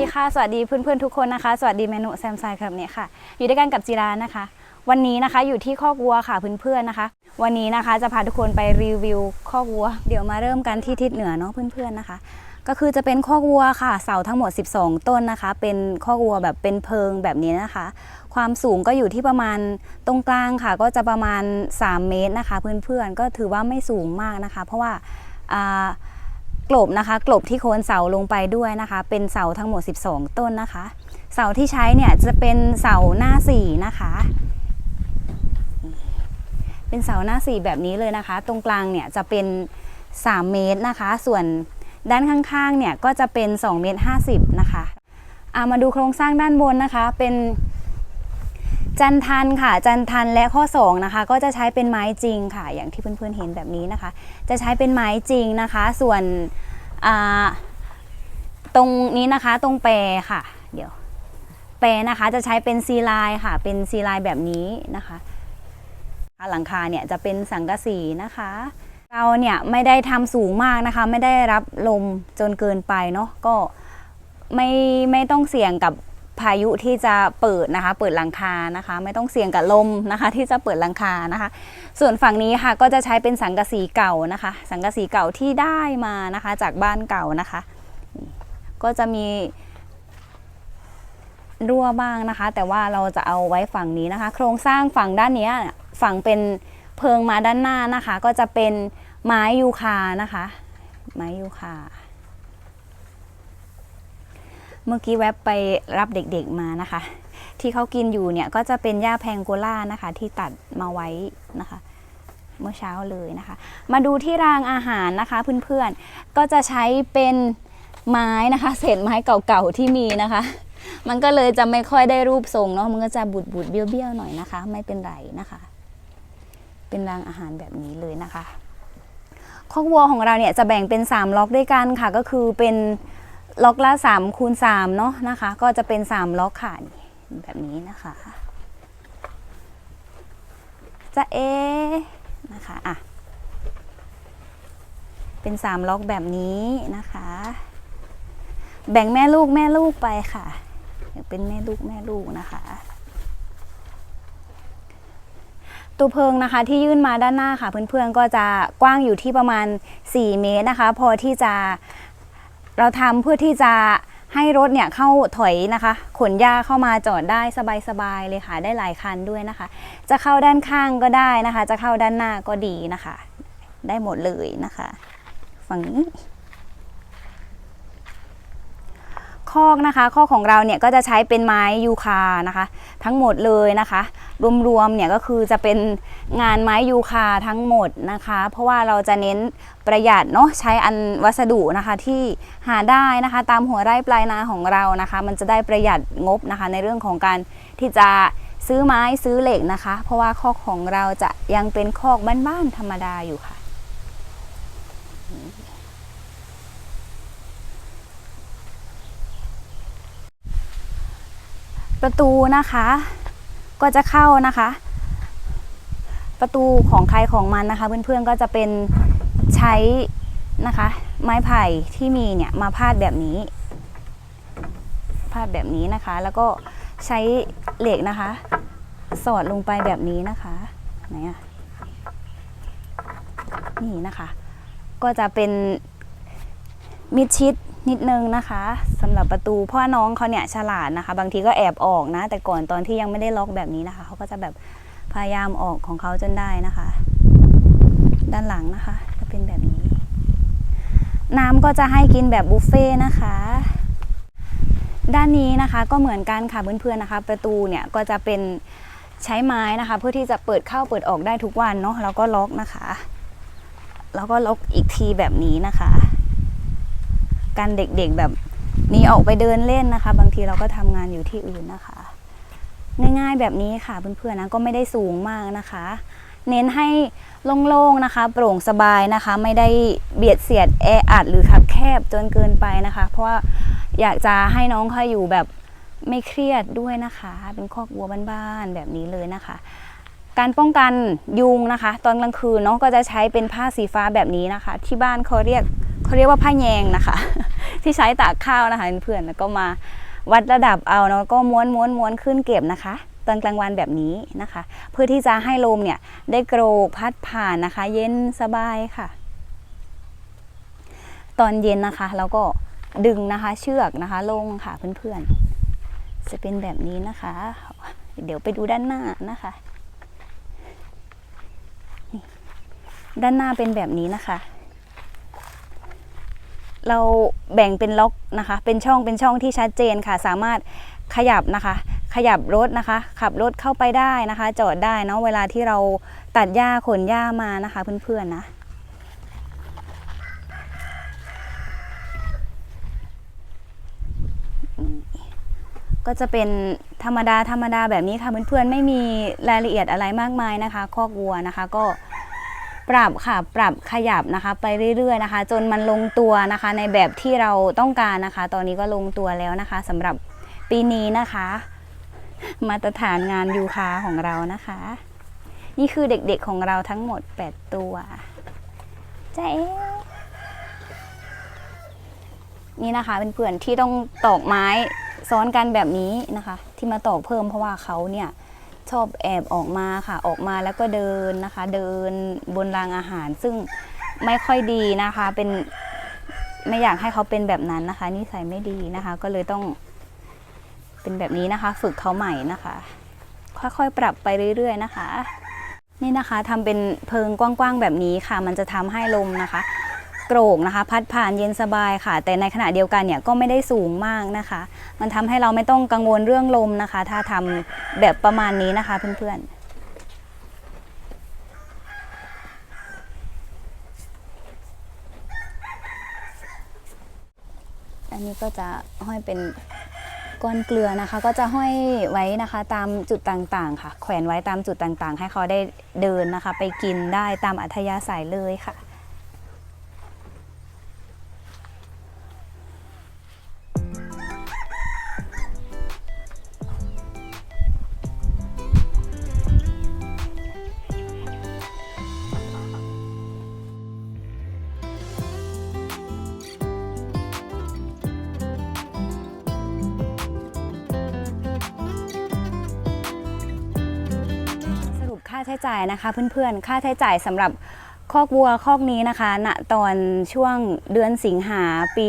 สวัสดีสวัสดีค่ะ สวัสดีเพื่อนๆทุกคนนะคะ สวัสดีเมนูแซมไซครับเนี่ยค่ะ อยู่ด้วยกันกับจีรานะคะ วันนี้นะคะอยู่ที่คอกวัวค่ะเพื่อนๆนะคะ วันนี้นะคะจะพาทุกคนไปรีวิวคอกวัว เดี๋ยวมาเริ่มกันที่ทิศเหนือเนาะเพื่อนๆนะคะ ก็คือจะเป็นคอกวัวค่ะ เสาทั้งหมด 12 ต้นนะคะ เป็นคอกวัวแบบเป็นเพิงแบบนี้นะคะ ความสูงก็อยู่ที่ประมาณตรงกลางค่ะ ก็จะประมาณ 3 เมตรนะคะ เพื่อนๆก็ถือว่าไม่สูงมากนะคะ เพราะว่าอ่า กลบนะคะกลบที่โคนเสาลงไปด้วยนะคะ เป็นเสาทั้งหมด 12 ต้นนะคะ เสาที่ใช้เนี่ยจะเป็นเสาหน้าสี่นะคะ เป็นเสาหน้าสี่แบบนี้เลยนะคะ ตรงกลางเนี่ยจะเป็น 3 เมตรนะคะ ส่วนด้านข้างๆเนี่ยก็จะเป็น2เมตร50นะคะอามาดูโครงสร้างด้านบนนะคะ เป็น จันทันค่ะ จันทันและข้อ2นะคะก็จะใช้เป็นไม้จริงค่ะ อย่างที่เพื่อนๆเห็นแบบนี้นะคะ จะใช้เป็นไม้จริงนะคะ ส่วนตรงนี้นะคะตรงแปรค่ะ เดี๋ยว แปรนะคะจะใช้เป็นซีลายค่ะ เป็นซีลายแบบนี้นะคะหลังคาเนี่ยจะเป็นสังกะสีนะคะ เราเนี่ยไม่ได้ทำสูงมากนะคะ ไม่ได้รับลมจนเกินไปเนาะก็ไม่ไม่ต้องเสี่ยงกับ พายุที่จะเปิดนะคะ เปิดหลังคานะคะ ไม่ต้องเสี่ยงกับลมนะคะ ที่จะเปิดหลังคานะคะ ส่วนฝั่งนี้ค่ะก็จะใช้เป็นสังกะสีเก่านะคะ สังกะสีเก่าที่ได้มานะคะ จากบ้านเก่านะคะ ก็จะมีรั่วบ้างนะคะ แต่ว่าเราจะเอาไว้ฝั่งนี้นะคะ โครงสร้างฝั่งด้านนี้ฝั่งเป็นเพิงมาด้านหน้านะคะ ก็จะเป็นไม้ยูคานะคะ ไม้ยูคา มื่อกี้แวบไปรับเด็กๆมานะคะ ที่เขากินอยู่เนี่ยก็จะเป็นหญ้าแพงโกล่านะคะ ที่ตัดมาไว้นะคะ เมื่อเช้าเลยนะคะ มาดูที่รางอาหารนะคะเพื่อนๆก็จะใช้เป็นไม้นะคะ เศษไม้เก่าๆที่มีนะคะ มันก็เลยจะไม่ค่อยได้รูปทรงเนาะมันก็จะบุดบุดๆเบี้ยวเบี้ยวๆหน่อยนะคะ ไม่เป็นไรนะคะ เป็นรางอาหารแบบนี้เลยนะคะคอกวัวของเราเนี่ยจะแบ่งเป็น 3 ล็อกด้วยกันค่ะ ก็คือเป็น ล็อกละ3คูณ3เนาะนะคะ ก็จะเป็น 3 ล็อกค่ะนี่แบบนี้นะคะจะเอนะคะอะเป็นสามล็อกแบบนี้นะคะ แบ่งแม่ลูกแม่ลูกไปค่ะเดี๋ยวเป็นแม่ลูกแม่ลูกนะคะ ตัวเพิงนะคะที่ยื่นมาด้านหน้าค่ะเพื่อนๆก็จะกว้างอยู่ที่ประมาณ 4 เมตรนะคะ พอที่จะ เราทำเพื่อที่จะให้รถเนี่ยเข้าถอยนะคะ ขนหญ้าเข้ามาจอดได้สบายๆเลยค่ะ ได้หลายคันด้วยนะคะ จะเข้าด้านข้างก็ได้นะคะ จะเข้าด้านหน้าก็ดีนะคะ ได้หมดเลยนะคะ ฝั่งนี้ คอกนะคะคอกของเราเนี่ยก็จะใช้เป็นไม้ยูคานะคะ ทั้งหมดเลยนะคะ รวมๆเนี่ยก็คือจะเป็นงานไม้ยูคาทั้งหมดนะคะ เพราะว่าเราจะเน้นประหยัดเนาะใช้อันวัสดุนะคะที่หาได้นะคะ ตามหัวไร่ปลายนาของเรานะคะ มันจะได้ประหยัดงบนะคะ ในเรื่องของการที่จะซื้อไม้ซื้อเหล็กนะคะ เพราะว่าคอกของเราจะยังเป็นคอกบ้านๆธรรมดาอยู่ค่ะ ประตูนะคะ ก็จะเข้านะคะ ประตูของใครของมันนะคะ เพื่อนๆก็จะเป็นใช้นะคะ ไม้ไผ่ที่มีเนี่ยมาพาดแบบนี้ พาดแบบนี้นะคะ แล้วก็ใช้เหล็กนะคะ สอดลงไปแบบนี้นะคะไหนอะนี่นะคะ ก็จะเป็น มิดชิดนิดนึงนะคะสำหรับประตูเพราะว่าน้องเขาเนี่ยฉลาดนะคะ บางทีก็แอบออกนะ แต่ก่อนตอนที่ยังไม่ได้ล็อกแบบนี้นะคะเขาก็จะแบบพยายามออกของเขาจนได้นะคะ ด้านหลังนะคะ จะเป็นแบบนี้ น้ำก็จะให้กินแบบบุฟเฟ่นะคะ ด้านนี้นะคะก็เหมือนกันค่ะเพื่อนๆนะคะ ประตูเนี่ยก็จะเป็นใช้ไม้นะคะ เพื่อที่จะเปิดเข้าเปิดออกได้ทุกวันเนาะแล้วก็ล็อกนะคะ แล้วก็ล็อกอีกทีแบบนี้นะคะ การเด็กๆแบบนี้ออกไปเดินเล่นนะคะ บางทีเราก็ทำงานอยู่ที่อื่นนะคะ ง่ายๆแบบนี้ค่ะเพื่อนๆนะก็ไม่ได้สูงมากนะคะ เน้นให้โล่งๆนะคะ โปร่งสบายนะคะ ไม่ได้เบียดเสียดแออัดหรือคับแคบจนเกินไปนะคะ เพราะว่าอยากจะให้น้องเขาอยู่แบบไม่เครียดด้วยนะคะ เป็นครอบครัวบ้านๆแบบนี้เลยนะคะ การป้องกันยุงนะคะ ตอนกลางคืนเนาะก็จะใช้เป็นผ้าสีฟ้าแบบนี้นะคะ ที่บ้านเขาเรียก เขาเรียกว่าผ้าแยงนะคะ ที่ใช้ตากข้าวนะคะเพื่อนแล้วก็มาวัดระดับเอาเนาะก็ม้วนม้วนม้วนขึ้นเก็บนะคะตอนกลางวันแบบนี้นะคะ เพื่อที่จะให้ลมเนี่ยได้โกรกพัดผ่านนะคะ เย็นสบายค่ะ ตอนเย็นนะคะเราก็ดึงนะคะเชือกนะคะลงค่ะเพื่อนๆ จะเป็นแบบนี้นะคะ เดี๋ยวไปดูด้านหน้านะคะด้านหน้าเป็นแบบนี้นะคะ เราแบ่งเป็นล็อกนะคะ เป็นช่องเป็นช่องที่ชัดเจนค่ะ สามารถขยับนะคะ ขยับรถนะคะ ขับรถเข้าไปได้นะคะ จอดได้เนาะเวลาที่เราตัดหญ้าขนหญ้ามานะคะเพื่อนๆนะก็จะเป็นธรรมดาธรรมดาแบบนี้ค่ะเพื่อนๆไม่มีรายละเอียดอะไรมากมายนะคะ คอกวัวนะคะ ก็ ปรับค่ะปรับขยับนะคะ ไปเรื่อยๆนะคะ จนมันลงตัวนะคะ ในแบบที่เราต้องการนะคะ ตอนนี้ก็ลงตัวแล้วนะคะสำหรับปีนี้นะคะ มาตรฐานงานยูคาของเรานะคะ นี่คือเด็กๆของเราทั้งหมด 8 ตัวเจ๊นี่นะคะเป็นเพื่อนที่ต้องตอกไม้ซ้อนกันแบบนี้นะคะ ที่มาตอกเพิ่มเพราะว่าเขาเนี่ย ชอบแอบออกมาค่ะ ออกมาแล้วก็เดินนะคะ เดินบนรางอาหาร ซึ่งไม่ค่อยดีนะคะ เป็นไม่อยากให้เขาเป็นแบบนั้นนะคะ นิสัยไม่ดีนะคะ ก็เลยต้อง เป็นแบบนี้นะคะ ฝึกเขาใหม่นะคะ ค่อยๆปรับไปเรื่อย ๆ นะคะ นี่นะคะทำเป็นเพิงกว้างๆแบบนี้ค่ะ มันจะทำให้ลมนะคะ โกรกนะคะ พัดผ่านเย็นสบายค่ะ แต่ในขณะเดียวกันเนี่ยก็ไม่ได้สูงมากนะคะ มันทำให้เราไม่ต้องกังวลเรื่องลมนะคะ ถ้าทำแบบประมาณนี้นะคะเพื่อนๆอันนี้ก็จะห้อยเป็นก้อนเกลือนะคะ ก็จะห้อยไว้นะคะตามจุดต่างๆ ค่ะ แขวนไว้ตามจุดต่างๆ ให้เขาได้เดินนะคะ ไปกินได้ตามอัธยาศัยเลยค่ะ ใช้จ่ายนะคะ เพื่อนๆ ค่าใช้จ่ายสำหรับคอกวัวคอกนี้นะคะ ณ ตอนช่วงเดือนสิงหาปี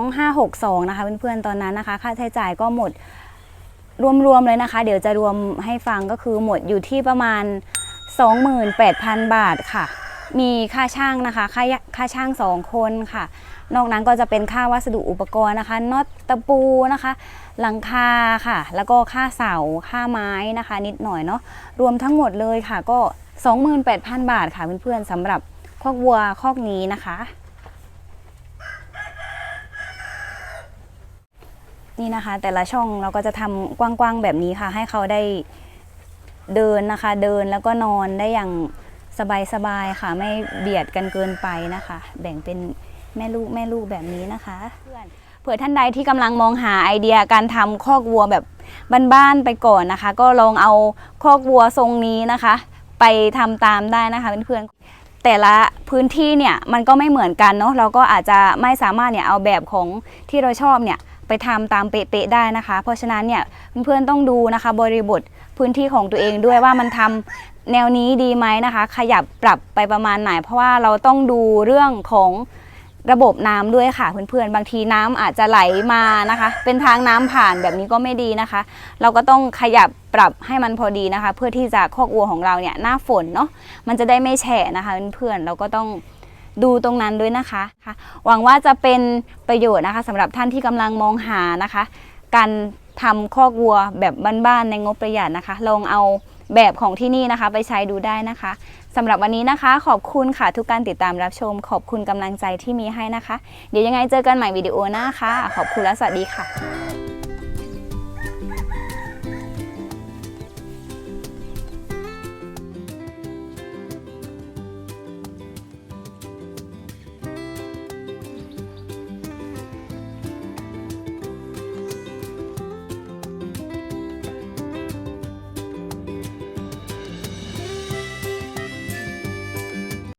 2562 นะคะเพื่อนๆ ตอนนั้นนะคะ ค่าใช้จ่ายก็หมดรวมๆเลยนะคะ เดี๋ยวจะรวมให้ฟังก็คือหมดอยู่ที่ประมาณ 28,000 บาทค่ะ มีค่าช่างนะคะค่าค่าช่าง2คนค่ะ นอกนั้นก็จะเป็นค่าวัสดุอุปกรณ์นะคะน็อตตะปูนะคะ หลังคาค่ะ แล้วก็ค่าเสาค่าไม้นะคะ นิดหน่อยเนาะรวมทั้งหมดเลยค่ะ ก็ 28,000 บาทค่ะเพื่อนๆสำหรับคอกวัวคอกนี้นะคะนี่นะคะ แต่ละช่องเราก็จะทำกว้างๆแบบนี้ค่ะ ให้เขาได้เดินนะคะ เดินแล้วก็นอนได้อย่าง สบายๆค่ะ ไม่เบียดกันเกินไปนะคะ แบ่งเป็นแม่ลูกแม่ลูกแบบนี้นะคะ เพื่อนเผื่อท่านใดที่กำลังมองหาไอเดียการทำคอกวัวแบบบ้านๆไปก่อนนะคะ ก็ลองเอาคอกวัวทรงนี้นะคะ ไปทำตามได้นะคะเพื่อนๆแต่ละพื้นที่เนี่ยมันก็ไม่เหมือนกันเนาะเราก็อาจจะไม่สามารถเนี่ยเอาแบบของที่เราชอบเนี่ยไปทำตามเป๊ะๆได้นะคะ เพราะฉะนั้นเนี่ยเพื่อนๆต้องดูนะคะ บริบทพื้นที่ของตัวเองด้วยว่ามันทำ แนวนี้ดีไหมนะคะ ขยับปรับไปประมาณไหน เพราะว่าเราต้องดูเรื่องของระบบน้ำด้วยค่ะเพื่อนๆ บางทีน้ำอาจจะไหลมานะคะ เป็นทางน้ำผ่านแบบนี้ก็ไม่ดีนะคะ เราก็ต้องขยับปรับให้มันพอดีนะคะ เพื่อที่จะคอกวัวของเราเนี่ยหน้าฝนเนาะมันจะได้ไม่แฉะนะคะเพื่อนๆเราก็ต้องดูตรงนั้นด้วยนะคะค่ะหวังว่าจะเป็นประโยชน์นะคะสำหรับท่านที่กำลังมองหานะคะ การทำคอกวัวแบบบ้านๆในงบประหยัดนะคะ ลองเอา แบบของที่นี่นะคะ ไปใช้ดูได้นะคะสำหรับวันนี้นะคะ ขอบคุณค่ะทุกการติดตามรับชม ขอบคุณกำลังใจที่มีให้นะคะ เดี๋ยวยังไงเจอกันใหม่วิดีโอหน้าค่ะ ขอบคุณและสวัสดีค่ะ